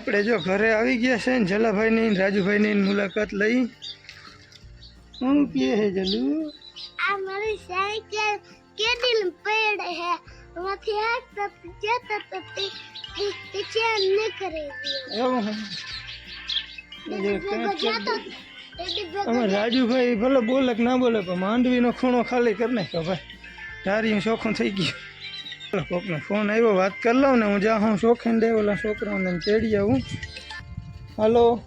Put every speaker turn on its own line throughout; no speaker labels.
આપણે જો ઘરે આવી ગયા છે ને જલાભાઈની ને રાજુભાઈની મુલાકાત લઈ. શું કે હે જલુ
આ મારી સાયકલ કેદિલ પેડ હે માંથી હાથ તપ જતા તપ તે ચેન ન કરે
એવું? હે. રાજુભાઈ ભલે બોલે કે ના બોલે પણ માંડવીનો ખૂણો ખાલી કરી નાખ્યો ભાઈ. તારી ચોખ્ખું થઈ ગયું. કોકનો ફોન આવ્યો વાત કરી લઉં ને, હું જ્યાં હું શોખીન દે ઓલા છોકરાઓને તેડી આવું. હલો.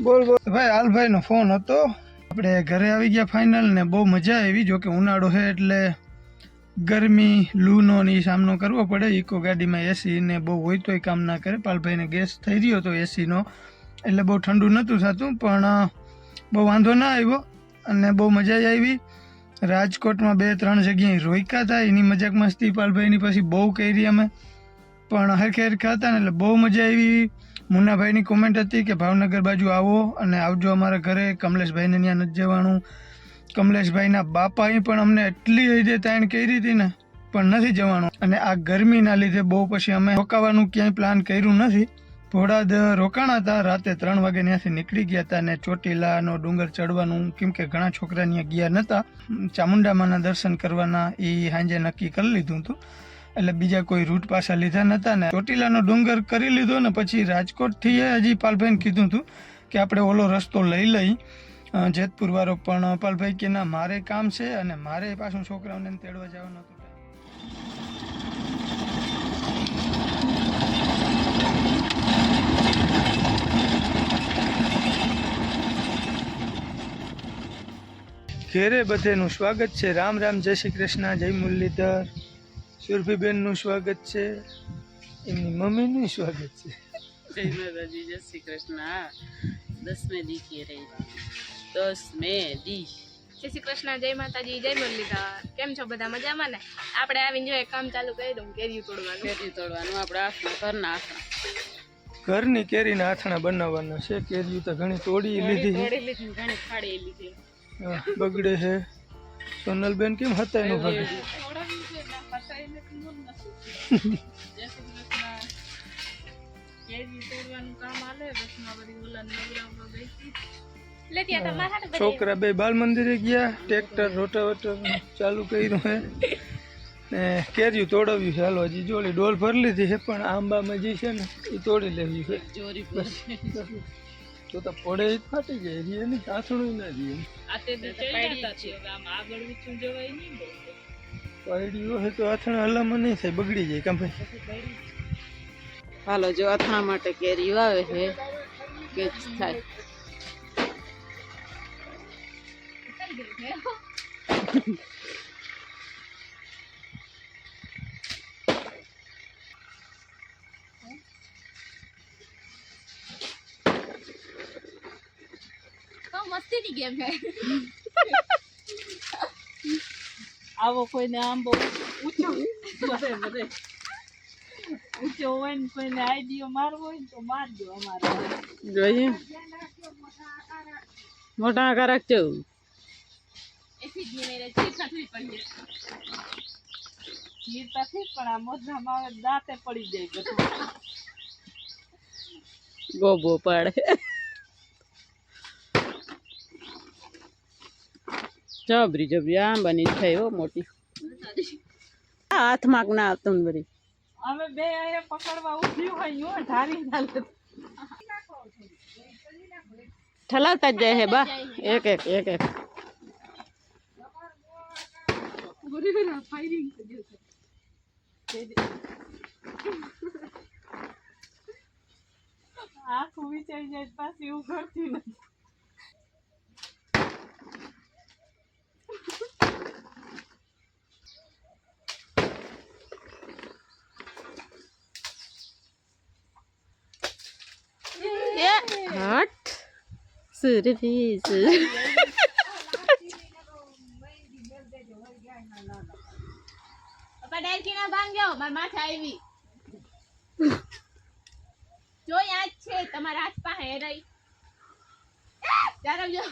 બોલ બોલ. ભાઈ, હાલભાઈનો ફોન હતો. આપણે ઘરે આવી ગયા ફાઇનલ ને, બહુ મજા આવી, જો કે ઉનાળો છે એટલે ગરમી, લૂનો ને એ સામનો કરવો પડે. ઇકો ગાડીમાં એસી ને બહુ હોય તોય કામ ના કરે. પાલભાઈને ગેસ થઈ રહ્યો હતો એસીનો એટલે બહુ ઠંડુ નહોતું થતું, પણ બહુ વાંધો ના આવ્યો અને બહુ મજા આવી. રાજકોટમાં બે ત્રણ જગ્યાએ રોક્યા હતા એની મજાક મસ્તી પાલભાઈની પછી બહુ કરી અમે. પણ હરખે હરખા હતા ને એટલે બહુ મજા આવી. મુન્નાભાઈની કોમેન્ટ હતી કે ભાવનગર બાજુ આવો અને આવજો અમારા ઘરે, કમલેશભાઈને ત્યાં નથી જવાનું. કમલેશભાઈના બાપાએ પણ અમને એટલી હૈદે તાણ કરી હતી ને, પણ નથી જવાનું. અને આ ગરમીના લીધે બહુ પછી અમે રોકાવાનું ક્યાંય પ્લાન કર્યું નથી. થોડા દ રોકાણા હતા. રાતે ત્રણ વાગે ત્યાંથી નીકળી ગયા હતા અને ચોટીલાનો ડુંગર ચડવાનું કેમ કે ઘણા છોકરા ત્યાં ગયા નહોતા ચામુંડામાના દર્શન કરવાના એ સાંજે નક્કી કરી લીધું હતું. એટલે બીજા કોઈ રૂટ પાછા લીધા નહોતા ને ચોટીલાનો ડુંગર કરી લીધો ને પછી રાજકોટથી હજી પાલભાઈને કીધું હતું કે આપણે ઓલો રસ્તો લઈ લઈ. જેતપુર વાળો પણ, પાલભાઈ, કે ના, મારે કામ છે અને મારે પાછું છોકરાઓને તેડવા જવાનું હતું. ઘેરે બધેનું સ્વાગત છે. રામ રામ જય શ્રી કૃષ્ણ જય મુરલીધર. સુરભીબેનનું સ્વાગત છે. એમની મમ્મીનું સ્વાગત છે.
જય માતાજી જય શ્રી કૃષ્ણ. દસમે દી કે દસમે દસ મે દી.
જય શ્રી કૃષ્ણ જય માતાજી જય મુરલીધર. કેમ છો બધા? મજામાં ને? આપણે આવીને જોઈએ કામ ચાલુ કરી દઉં કેરી તોડવાનું.
કેરી તોડવાનું આપણે આખણા ઘરના આખણા
ઘરની કેરીના આથણા બનાવવાના છે. કેરીઓ તો ઘણી તોડી લીધી
ઘણી ફાડી લીધી.
બગડે છે. સોનલબેન કેમ હતા એનું
બધી
છોકરા બે બાલ મંદિરે ગયા ટ્રેક્ટર રોટાવેટર ચાલુ કર્યું હે ને કેરીયું તોડાવ્યું છે. હાલો હજી જોડી ડોલ ભરી લીધી છે પણ આંબામાં જે છે ને એ તોડી લેવી છે. તો તો પડે જ ફાટી જાય રી એની આથણું ના જીવ
આ તે ચડ્યા ચડી છે આમ આગળ વિચું જવાય નહીં બહુ.
હોય તો આથણ હલામાં નહીં થાય બગડી જાય કાં ભાઈ.
હાલો જો અથાણા માટે કેરી આવે છે કે થાય.
મસ્તીની ગેમ છે
આવો કોઈને આમ બહુ ઊંચો બધે બધે ઊંચો હોય ને કોઈને આઈડિયો મારવો હોય ને તો મારજો અમારે જોઈએ મોટા આકાર છે
એસી દી મેરે ચીર ખાધી પડી
ગીરતાથી પણ આ મોઢામાં આવે દાંતે પડી જાય બધું ગોબો પાડે જબરી જબરી આંબાની થઈ હો મોટી. આ હાથમાં ના આવતું બધી અમે બે પકડવા ઊભી હોય ધારી ચાલે ઠલાવતા જ જાય હે બા. એક એક એક એક. આખું વિચારી જાય પાછી ઉઘડતી નથી. હટ સુરભી સુર
પપ્પા ડાયરકી ના ભાંગ્યો માર માથે આવી જો યાદ છે તમારા હાથ પાસે રહી ચાલો જો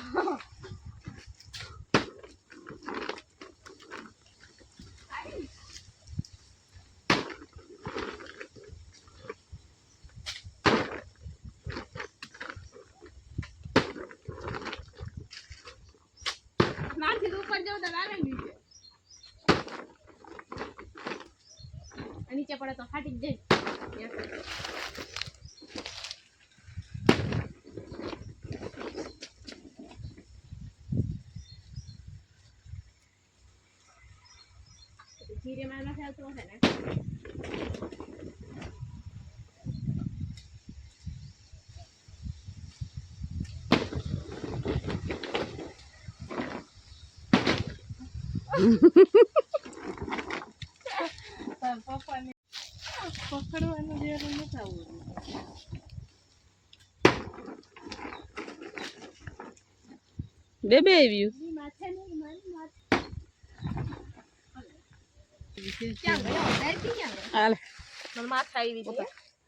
ઉધર આવે ને નીચે. પડે તો ફાટી જ જાય. ધીરે માં નથી આવતો હશે ને?
પપ્પાને પકડવાનું જ્યારે નથી આવડતું બે બે આવ્યું
માથે નહીં
આવી છે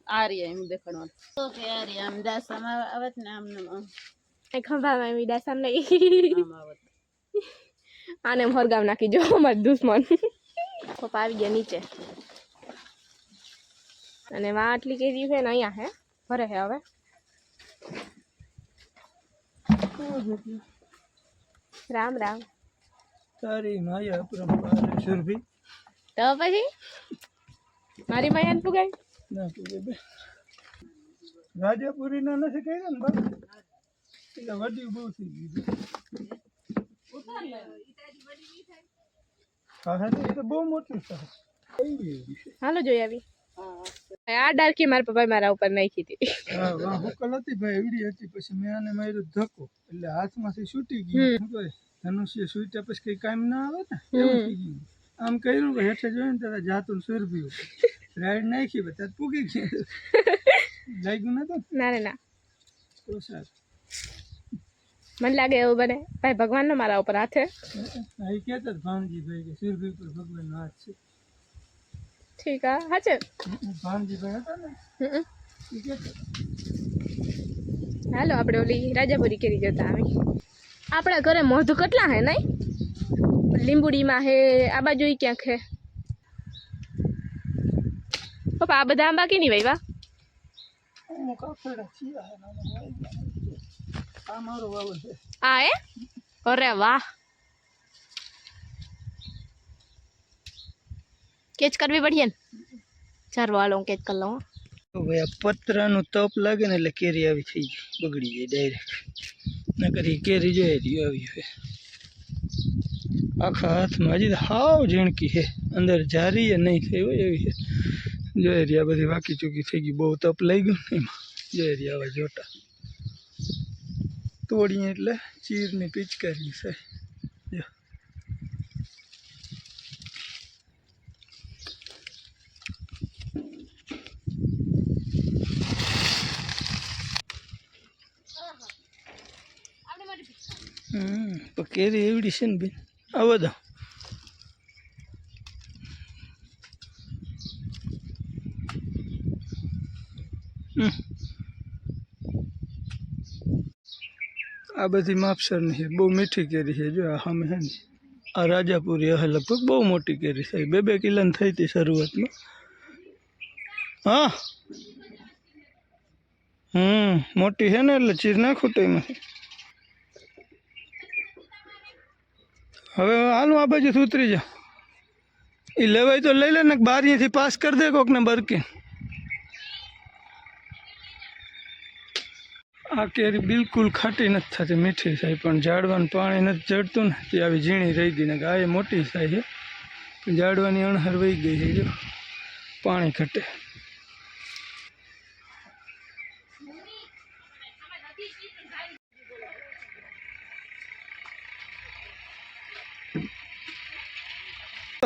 આર્યા એમ દેખાડવાનું. તો કે આર્યા આમ દાસામાં આવત ને આમ
ખંભામાં આવી દા સામને
આમ આવત.
આને હરગાવ નાખી જો અમાર દુશ્મન. પપ્પા આવી ગયા નીચે. અને વા આટલી કેરી છે ને અહીંયા હે? ભરે હે હવે. રામ રામ.
તારી માયા પરંપરા સુરભી.
તો પછી? મારી માયાન પુગાય?
ના પૂરે બે. રાજાપુરીના નથી કર્યા ને બા એટલે વડી બહુ થઈ ગયું.
હાલો જોઈ આવી. આ ડાર્કી મારા પપ્પા મારા ઉપર નાખી હતી.
હા હુકલ હતી ભાઈ એવડી હતી પછી મેં આને માર્યો ધક્કો. એટલે હાથમાંથી છૂટી ગયું કહે ધનુષ્ય છૂટ્યા પછી કઈ કામ ના આવે ને એવું થઈ ગયું આમ કર્યું કે હેઠે જોયું ને ત્યારે જાતું સુરભી રાઈડ નાખી ત્યારે પૂગી ગઈ લાગ્યું નતું
ના ના.
તો સારું.
મને લાગે એવું બને. ભાઈ ભગવાનનો મારા ઉપર હાથે
હા. એ કહેતા જ ભાનજીભાઈ કે સુરભી પર ભગવાનનો હાથ છે.
ઠીક હા હાચે
ભાનજીભાઈ હતા ને
હમ.
એ કહેતા
હાલો આપણે ઓલી રાજાપુરી કેરી જતા આવી આપણા ઘરે મોઢ કેટલા હે નહીં? લીંબુડીમાં હે આ બાજુ ઈ ક્યાંક હે. પપ્પા આ બધા આંબા કેની વાવ્યા
આ મારો વાવો છે.
આ એ? અરે વાહ. કેચ કરવી પડીએ ને? ચાર વાળો કેચ કરી લઉં હો.
તો આ પતરાનું તપ લાગે ને એટલે કેરી આવી થઈ ગઈ. બગડી જાય ડાયરેક્ટ નકર ઈ કેરી જોઈએ રહ્યું આવી હોય આખા હાથમાં હજી હાવ ઝીણકી છે. અંદર જારી એ નહીં થઈ હોય એવી છે. જોઈ રહ્યા બધી વાકી ચૂકી થઈ ગઈ. બહુ તપ લઈ ગયું ને એમાં. જોઈ રહ્યા હવે જોટા તોડીએ એટલે ચીરની પિચકારી છે. જો. હમ કેરી એવડી છે ને બેન? આવો દો. હમ. આ બધી માપસરની છે, બહુ મીઠી કેરી છે, જો આ સામે છે ને. આ રાજાપુરી હવે લગભગ બહુ મોટી કેરી છે. બે બે કિલોની થઈ હતી શરૂઆતમાં. હા. હમ, મોટી છે ને એટલે ચીર નાખું તો એમાં. હવે હાલું આ બાજુ ઉતરી જા એ લેવાય તો લઈ લે ને બાર પાસ કરી દે કોકને બરકે. આ કેરી બિલકુલ ખાટી નથી થતી, મીઠી થાય, પણ ઝાડવાનું પાણી નથી ચડતું ને, તે આવી ઝીણી રહી ગઈ ને ગાય મોટી થાય છે. પણ ઝાડવાની અણહર વહી ગઈ છે પાણી ઘટે.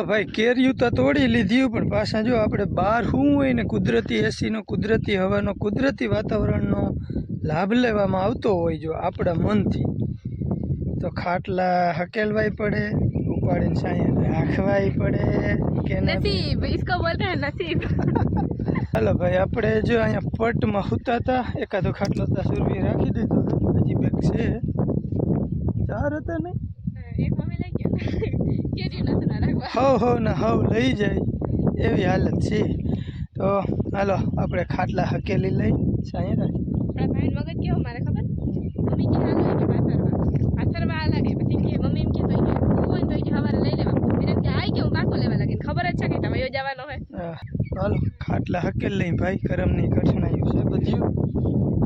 ભાઈ કેરીયું તો તોડી લીધી પણ પાછા જો આપણે બહાર શું હોય ને, કુદરતી એસીનો કુદરતી હવાનો, કુદરતી વાતાવરણનો લાભ લેવામાં આવતો હોય જો આપણા મનથી. તો ખાટલા હકેલવાય પડે ઉપાડીને સાંઈ રાખવાય પડે કે
નસીબ ઇસકો બોલતે નસીબ
હાલો ભાઈ આપણે જો અહીંયા પટમાં સૂતા હતા એકાદો ખાટલો તા સુરભી રાખી દીધો હજી બેક છે. ચાર હતા
નહીં હો હો ને
હવ લઈ જાય. એવી હાલત છે. તો હાલો આપણે ખાટલા હકેલી લઈ સાંઈ રાખી
આપણા ભાઈ મગજ કેવો મારે ખબર? મમ્મી કે હાલો એને પાથરવા. પાથરવા લાગે પછી કે મમ્મી એમ કે તો હોય તો કે હવારે લઈ લેવા. એને એમ કે આઈ કે હું પાકો લેવા લાગે. ખબર જ છે કે તમે યોજાવાનો હોય.
ચાલો હાલો. ખાટલા હકેલ લઈ ભાઈ ગરમની કઠણાઈઓ છે બધું.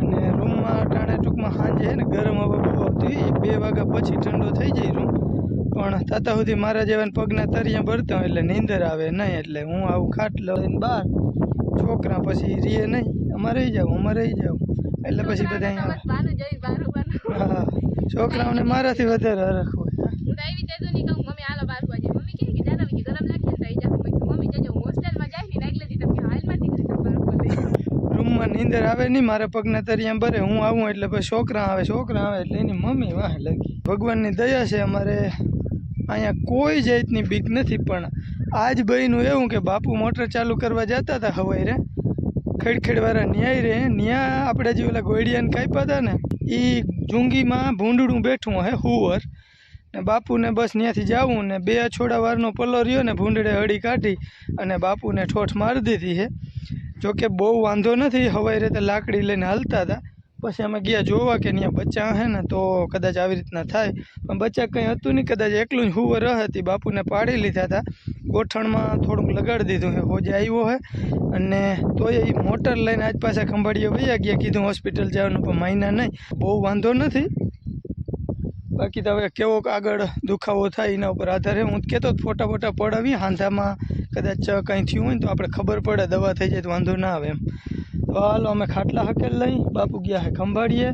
અને રૂમમાં ટાણે ટૂંકમાં સાંજે ને ગરમ હવા બહુ આવતી બે વાગ્યા પછી ઠંડો થઈ જાય રૂમ. પણ તાતા સુધી મારા જેવાને પગના તરિયા ભરતા હોય એટલે નીંદર આવે નહીં. એટલે હું આવું ખાટલો લઈને બહાર. છોકરા પછી રીએ નહીં. અમારે જાવ અમારે રહી જાવ એટલે પછી બધા છોકરાઓને મારાથી વધારે
રાખવું
રૂમમાં નીંદર આવે નહીં મારા પગના તરિયા ભરે હું આવું એટલે પછી છોકરા આવે છોકરા આવે એટલે એની મમ્મી વાહ લગી. ભગવાનની દયા છે અમારે. અહીંયા કોઈ જાતની બીક નથી પણ આજ ભાઈનું એવું કે બાપુ મોટર ચાલુ કરવા જતા હતા હવાઈ રે ખેડખેડવાળા ન્યાય રે ન્યા આપણે જે ઓલા ગોળિયાને કાપ્યા હતા ને એ જુંગીમાં ભૂંડડું બેઠું હે હુવર. ને બાપુને બસ ત્યાંથી જાવું ને બે છોડા વારનો પલ્લો રહ્યો ને ભૂંડડે હળી કાઢી અને બાપુને ઠોઠ મારી દીધી છે જોકે બહુ વાંધો નથી, હવાઈ રીતે લાકડી લઈને હાલતા હતા પછી અમે ગયા જોવા કે ત્યાં બચ્ચા હે ને તો કદાચ આવી રીતના થાય. પણ બચ્ચા કંઈ હતું નહીં, કદાચ એકલું જ હુવર હતી. બાપુને પાડી લીધા હતા. ગોઠણમાં થોડુંક લગાડી દીધું હે, હોજે આવ્યો હે. અને તોય એ મોટર લઈને આજ પાસે ખંભાળીએ વયા ગયા, કીધું હોસ્પિટલ જવાનું પણ મહિના નહીં. બહુ વાંધો નથી. બાકી તો હવે કેવો આગળ દુખાવો થાય એના ઉપર આધારે હું. કહેતો, ફોટા ફોટા પડાવી હાંધામાં કદાચ કંઈ થયું હોય ને તો આપણે ખબર પડે, દવા થઈ જાય તો વાંધો ના આવે એમ. તો હાલો, અમે ખાટલા હકેલ લઈ, બાપુ ગયા હે ખંભાળીએ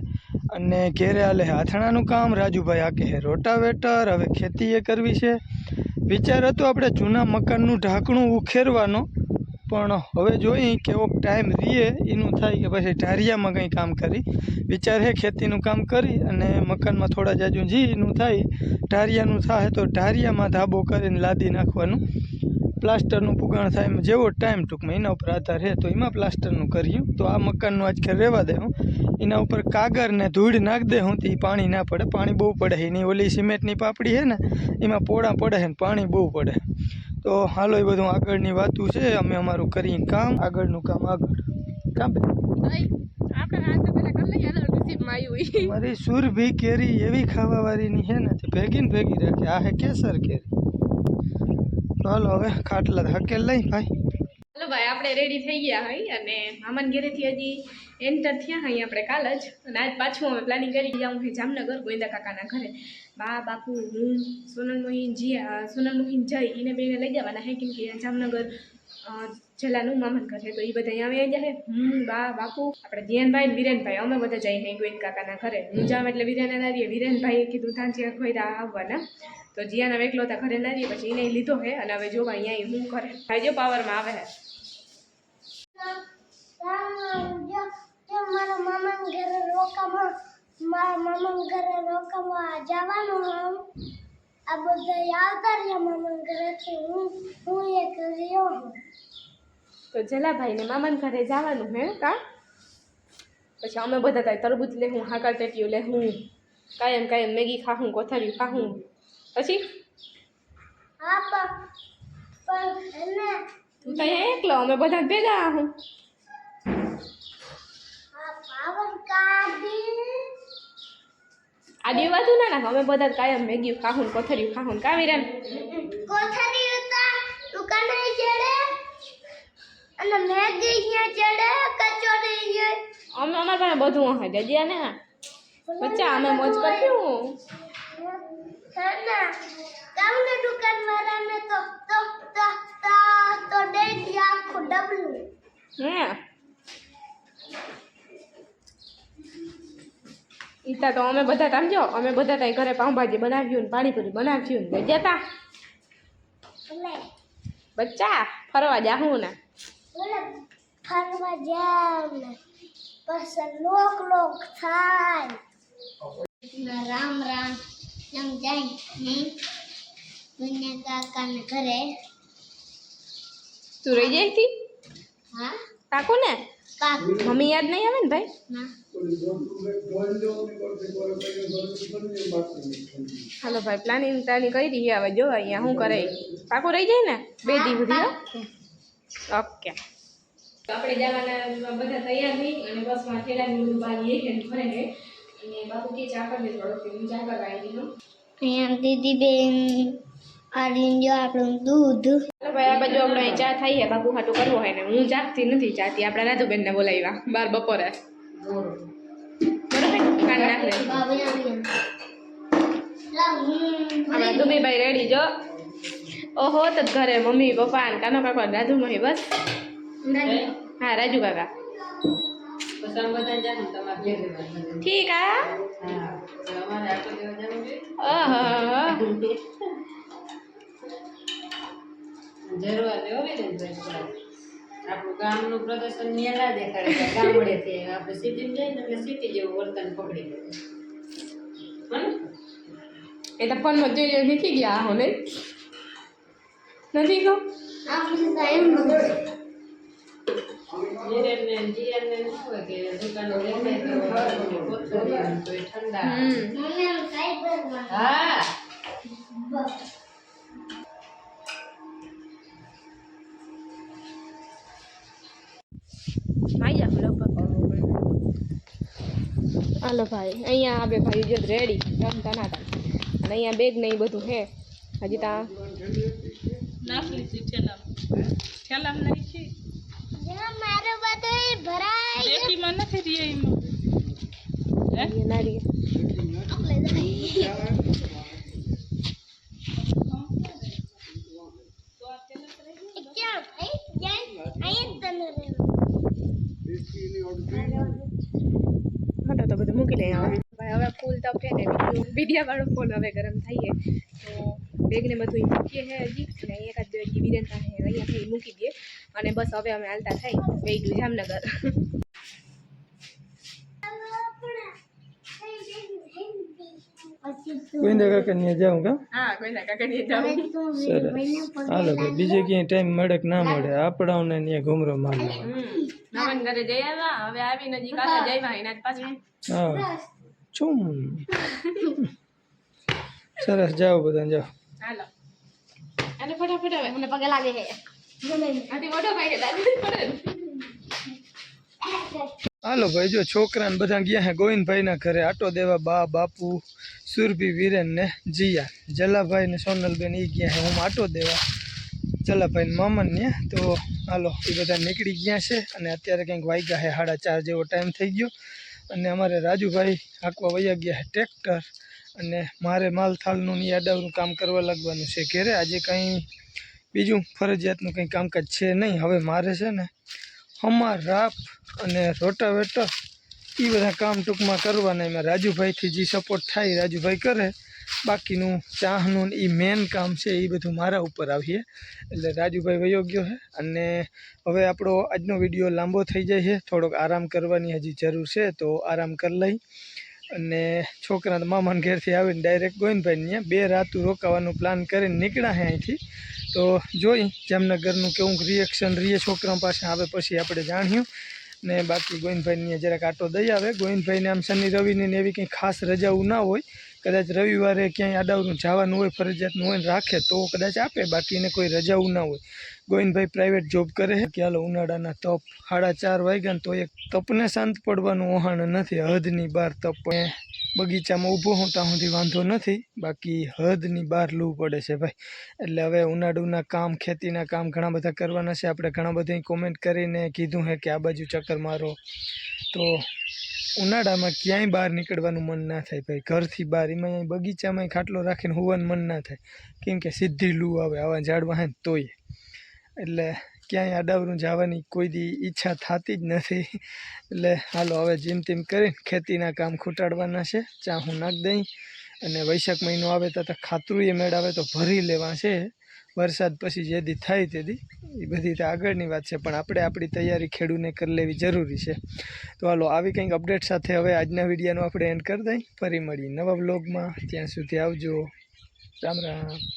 અને ઘેરે હાલે હે આથણાનું કામ. રાજુભાઈ આકે હે રોટાવેટર, હવે ખેતી એ કરવી છે. વિચાર હતો આપણે જૂના મકાનનું ઢાંકણું ઉખેરવાનો. પણ હવે જોઈએ કેવો ટાઈમ રીએ, એનું થાય કે પછી ઢારિયામાં કંઈ કામ કરી. વિચાર હે ખેતીનું કામ કરી અને મકાનમાં થોડા જાજુ જી એનું થાય. ઢારિયાનું થાય તો ઢારિયામાં ધાબો કરીને લાદી નાખવાનું. પ્લાસ્ટરનું પુગાણ થાય એમ જેવો ટાઈમ ટૂંકમાં એના ઉપર આધાર છે તો એમાં પ્લાસ્ટરનું કર્યું. તો આ મકાનનું આજકાલ રહેવા દે હું. એના ઉપર કાગર ને ધૂળ નાખ દે હું, તે પાણી ના પડે. પાણી બહુ પડે એની ઓલી સિમેન્ટની પાપડી છે ને, એમાં પોળા પડે ને પાણી બહુ પડે. તો હાલો એ બધું આગળની વાતું છે. અમે અમારું કરી કામ. આગળનું કામ આગળ. કામ મારી સુરભી કેરી એવી ખાવાવાળીની હે ને ભેગી ને ભેગી રાખે. આ હે કેસર કેરી. હાલો હવે ખાટલા હકેલ લઈ ભાઈ.
હાલો ભાઈ, આપણે રેડી થઈ ગયા હોય અને મામાન ઘેરેથી હજી એન્ટર થયા હોય આપણે કાલ જ. અને આજ પાછું અમે પ્લાનિંગ કરી ગયા, હું જામનગર, ગોવિંદા કાકાના ઘરે. બા, બાપુ, હું સોનલ મોહિન જીયા સોનલ મોહિન જઈ એને બેને લઈ જવાના હે કેમ કે જામનગર જલાનું મામાન ઘરે તો એ બધા અહીંયા આવી જાય હું. બા, બાપુ, આપણે જીયનભાઈ ને વિરેનભાઈ, અમે બધા જઈને ગોવિંદ કાકાના ઘરે. હું જાઉં એટલે વિરેન રહીએ વિરેનભાઈએ કીધું ત્યાં જ્યાં ખોઈરા આવવાના. તો જીયાના એકલો હતા ઘરે ના રહીએ પછી એને લીધો હે. અને હવે જોવા અહીંયા હું કરે. ભાઈ જો પાવરમાં આવે હે.
જવાનું હું આ બધા આવતા રહ્યા મામાના ઘરેથી હું હું એક રહ્યો હું
તો જલાભાઈને મામાના ઘરે જવાનું હે, કા? પછી અમે બધા કાંઈ તરબૂચ લે હું હાકર ટેટીયું લે હું કાયમ કાયમ મેગી ખાહું કોથારી ખાહું. પછી?
હા, પણ પણ એને
તું તો એકલો અમે બધા ભેગા હું
આ પાવર કાઢી
ના નાખ અમે બધા કાયમ મેગ્યું ખાહું ને કોથારી ખાહું ને કાવી રેન
કોથળી ઉતા દુકાને ચડે અને મેગી અહીંયા ચડે કચોરી અહીંયા.
અમે અમારા પાસે બધું હે જજ્યા ને બચ્ચા અમે મોજ કરશું.
ના ગામને દુકાન વાળાને તો તો તો તો તો ડેડી આખું ડબલું.
હે? ઈતા તો અમે બધા સમજો અમે બધા ત્યાં ઘરે પાઉંભાજી બનાવ્યું ને પાણીપુરી બનાવ્યું ને જગ્યા તા. બચ્ચા ફરવા જાહું ને.
બોલે ફરવા જાવ ને પછી લોક લોક થાય. રામ રામ એમ જાય મને કાકાને ઘરે.
તું રહી જાય હતી
હા?
પાકો ને
કાક.
મમ્મી યાદ નહીં આવે ને ભાઈ?
ના.
હાલો ભાઈ પ્લાનિંગ પ્લાનિંગ કરી રહી હવે જો અહીંયા શું કરે. પાકો રહી જાય ને? બે દી સુધી હો? ઓકે. આપણે જવાના બધા તૈયાર નહીં અને બસમાં થેલાની બધું કે ઘરે ને અને બાપુ કે ચા કરી દે થોડોક હું ચા કરવા આવી ગયો
અહીંયા દીદી બેન આ જો આપણું દૂધ.
ભાઈ આ બાજુ આપણે ચા થઈ છે. બાપુ હાટું કરવો હોય ને હું જાગતી નથી જાતી આપણા રાજુબેનને બોલાવ્યા બાર બપોરે. બરોબર? દુબીભાઈ રેડી જો. ઓહો તો ઘરે મમ્મી પપ્પા ને કાનો કાકો રાજુ મહી બસ? હા રાજુ કાકા. ઠીક है
આપણું ગામનું પ્રદર્શન ન્યા ના દેખાડે ગામડેથી આપણે સિટીમાં જઈએ ને એટલે સિટી જેવું વર્તન પકડી લે?
એ તો ફોનમાં જોઈ જોઈ શીખી ગયા હો નહીં? નથી કહું? હાલો ભાઈ અહીંયા આ ભાઈ જો રેડી રમતા ના હતા. અને અહીંયા બેગ ને બધું હે હજી તા
નાખલી છે ઠેલામાં. ઠેલામાં નાખી
મારું બધું ભરાય
પેટીમાં નથી રહી એમાં
અહીંયા નારી
ક્યાં ભાઈ ક્યાં અહીંયા તને
હા તો બધું મૂકી લઈએ હવે ભાઈ હવે ફૂલ તો છે ને બીડિયા વાળો ફોન હવે ગરમ થઈએ તો બેગને બધું ઈ મૂકીએ હે હજી અને અહીંયા એકાદ બે હજી વિરેન અહીંયાથી મૂકી દઈએ. અને બસ હવે અમે હાલતા થઈ વેઈડું જામનગર.
ગોવિંદા કાકા જાઉં કા?
હા કોઈ ના જાઉં.
સરસ. હાલો ભાઈ બીજે ક્યાંય ટાઈમ મળે કે ના મળે? આપણાઓને ત્યાં ઘુમરો મારવો
નમન ઘરે જઈ આવ્યા. હવે આવીને હજી કાકા જઈવા એના જ પાછા
હા. ચુમ. સરસ જાઓ બધા જાઓ.
હાલો. અને ફટાફટ હવે.
મને પગે લાગે છે.
ને.
હાલો ભાઈ, જો છોકરાને બધા ગયા હે ગોવિંદભાઈના ઘરે, આટો દેવા બા, બાપુ, સુરભી, વીરેન ને જીયા. જલાભાઈ ને સોનલબેન એ ગયા હે, હું આટો દેવા. જલાભાઈ ને મામન ને તો હાલો એ બધા નીકળી ગયા છે અને અત્યારે કંઈક વાગ્યા હે, સાડા ચાર જેવો ટાઈમ થઈ ગયો. અને અમારે રાજુભાઈ હાંકવા વયા ગયા હે ટ્રેક્ટર. અને મારે માલથાલનું ને યાદાવનું કામ કરવા લાગવાનું છે ઘેરે. આજે કંઈ બીજું ફરજિયાતનું કંઈ કામકાજ છે નહીં. હવે મારે છે ને હમાર રાપ અને રોટાવેટર એ બધા કામ ટૂંકમાં કરવાના. એમાં રાજુભાઈથી જે સપોર્ટ થાય રાજુભાઈ કરે. બાકીનું ચાહનું એ મેન કામ છે એ બધું મારા ઉપર આવીએ. એટલે રાજુભાઈ વયોગ્યો છે અને હવે આપણો આજનો વીડિયો લાંબો થઈ જાય છે. થોડોક આરામ કરવાની હજી જરૂર છે તો આરામ કરી લઈ. અને છોકરા મામાના ઘેરથી આવીને ડાયરેક્ટ ગોવિંદભાઈ ત્યાં બે રાતું રોકાવાનું પ્લાન કરીને નીકળ્યા અહીંથી. તો જોઈ જામનગરનું કેવું રિએક્શન રહીએ છોકરા પાસે. આવે પછી આપણે જાણ્યું. ને બાકી ગોવિંદભાઈને જરાક આટો દઈ આવે. ગોવિંદભાઈને આમ શનિ રવિની એવી કંઈ ખાસ રજાઓ ના હોય. કદાચ રવિવારે ક્યાંય આડાવરું જવાનું હોય, ફરજિયાતનું હોય રાખે તો કદાચ આપે. બાકી એને કોઈ રજાઓ ના હોય. ગોવિંદભાઈ પ્રાઇવેટ જોબ કરે છે. કે હાલો, ઉનાળાના તપ સાડા ચાર વાગ્યા ને તો એક તપને શાંત પડવાનું ઓહાણ નથી. હદની બહાર તપ બગીચામાં ઊભો હું ત્યાં સુધી વાંધો નથી. બાકી હદની બહાર લૂ પડે છે ભાઈ. એટલે હવે ઉનાળુના કામ, ખેતીના કામ ઘણા બધા કરવાના છે. આપણે ઘણા બધા કોમેન્ટ કરીને કીધું છે કે આ બાજુ ચક્કર મારો. તો ઉનાળામાં ક્યાંય બહાર નીકળવાનું મન ના થાય ભાઈ. ઘરથી બહાર એમાં બગીચામાં ખાટલો રાખીને હોવાનું મન ના થાય. કેમ કે સીધી લૂ આવે, આવા ઝાડવા હે તોય. એટલે ક્યાંય આડાવરું જવાની કોઈ દી ઈચ્છા થતી જ નથી. એટલે હાલો, હવે જેમ તેમ કરીને ખેતીના કામ ખૂટાડવાના છે. ચા હું નાખ દઈ. અને વૈશાખ મહિનો આવે તો ખાતરું એ મેળ આવે તો ભરી લેવા છે વરસાદ પછી જે દી થાય તે એ બધી તો આગળની વાત છે, પણ આપણે આપણી તૈયારી ખેડૂને કરી લેવી જરૂરી છે. તો હાલો, આવી કંઈક અપડેટ સાથે હવે આજના વિડીયોનો આપણે એન્ડ કરી દઈ. ફરી મળીએ નવા બ્લોગમાં ત્યાં સુધી આવજો. રામ રામ.